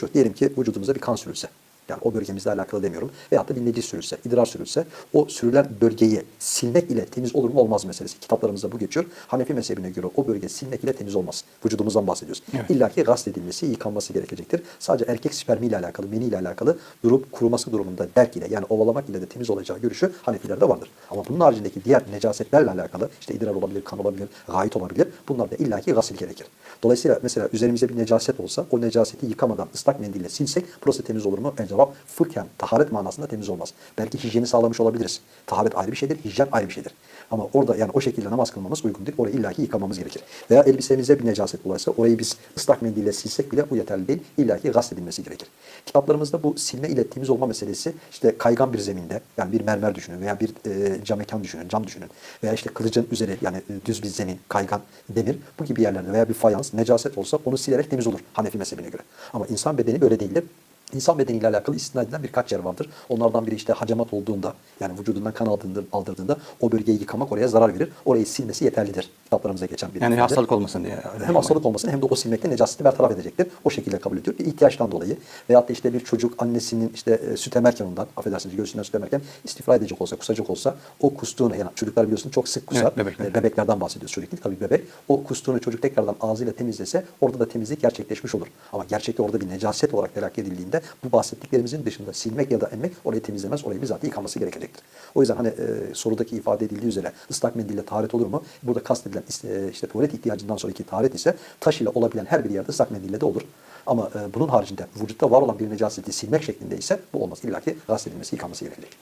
Şu, diyelim ki vücudumuza bir kan sürülse. Yani o bölgemizle alakalı demiyorum. Veyahut da bir necis sürülse, idrar sürülse o sürülen bölgeyi silmek ile temiz olur mu olmaz meselesi. Kitaplarımızda bu geçiyor. Hanefi mezhebine göre o bölge silmek ile temiz olmaz. Vücudumuzdan bahsediyoruz. Evet. İlla ki edilmesi, yıkanması gerekecektir. Sadece erkek spermiyle alakalı, meni ile alakalı durup kuruması durumunda derk ile yani ovalamak ile de temiz olacağı görüşü Hanefilerde vardır. Ama bunun haricindeki diğer necasetlerle alakalı işte idrar olabilir, kan olabilir, gayet olabilir. Bunlar da illaki gasil gerekir. Dolayısıyla mesela üzerimize bir necaset olsa o necaseti yıkamadan ıslak mendille silsek burası temiz olur mu? El cevap fıkhen, taharet manasında temiz olmaz. Belki hijyeni sağlamış olabiliriz. Taharet ayrı bir şeydir, hijyen ayrı bir şeydir. Ama orada yani o şekilde namaz kılmamız uygun değil. Orayı illaki yıkamamız gerekir. Veya elbisemize bir necaset bulaysa orayı biz ıslak mendille silsek bile bu yeterli değil. İllaki gasledilmesi gerekir. Kitaplarımızda bu silme ile temiz olma meselesi işte kaygan bir zeminde yani bir mermer düşünün veya bir e, cam mekan düşünün, cam düşünün veya işte kılıcın üzeri yani düz bir zemin, kaygan demir bu gibi yerlerde veya bir fayans necaset olsa onu silerek temiz olur Hanefi mezhebine göre. Ama insan bedeni böyle değildir. İnsan bedeniyle alakalı istisna edilen birkaç yer vardır. Onlardan biri işte hacamat olduğunda yani vücudundan kan aldığında, aldırdığında o bölgeyi yıkamak oraya zarar verir. Orayı silmesi yeterlidir. Kitaplarımıza geçen bir Yani ifade. hastalık olmasın diye. Hem hastalık olmasın hem de o silmekte necaseti bertaraf edecektir. O şekilde kabul ediyor. Bir ihtiyaçtan dolayı. Veyahut da işte bir çocuk annesinin işte e, süt emerken ondan, affedersiniz göğsünden süt emerken istifra edecek olsa, kusacak olsa o kustuğunu yani çocuklar biliyorsun çok sık kusar. Evet, bebekler. E, bebeklerden bahsediyoruz sürekli. Tabii bebek o kustuğunu çocuk tekrardan ağzıyla temizlese orada da temizlik gerçekleşmiş olur. Ama gerçekte orada bir necaset olarak telakki edildiğinde bu bahsettiklerimizin dışında silmek ya da emmek orayı temizlemez. Orayı bizatihi yıkaması gerekecektir. O yüzden hani e, sorudaki ifade edildiği üzere ıslak mendille taharet olur mu? Burada kastedilen e, işte tuvalet ihtiyacından sonraki taharet ise taş ile olabilen her bir yerde ıslak mendille de olur. Ama e, bunun haricinde vücutta var olan bir necaseti silmek şeklinde ise bu olmaz. İlla ki gasledilmesi, yıkanması gerekecek.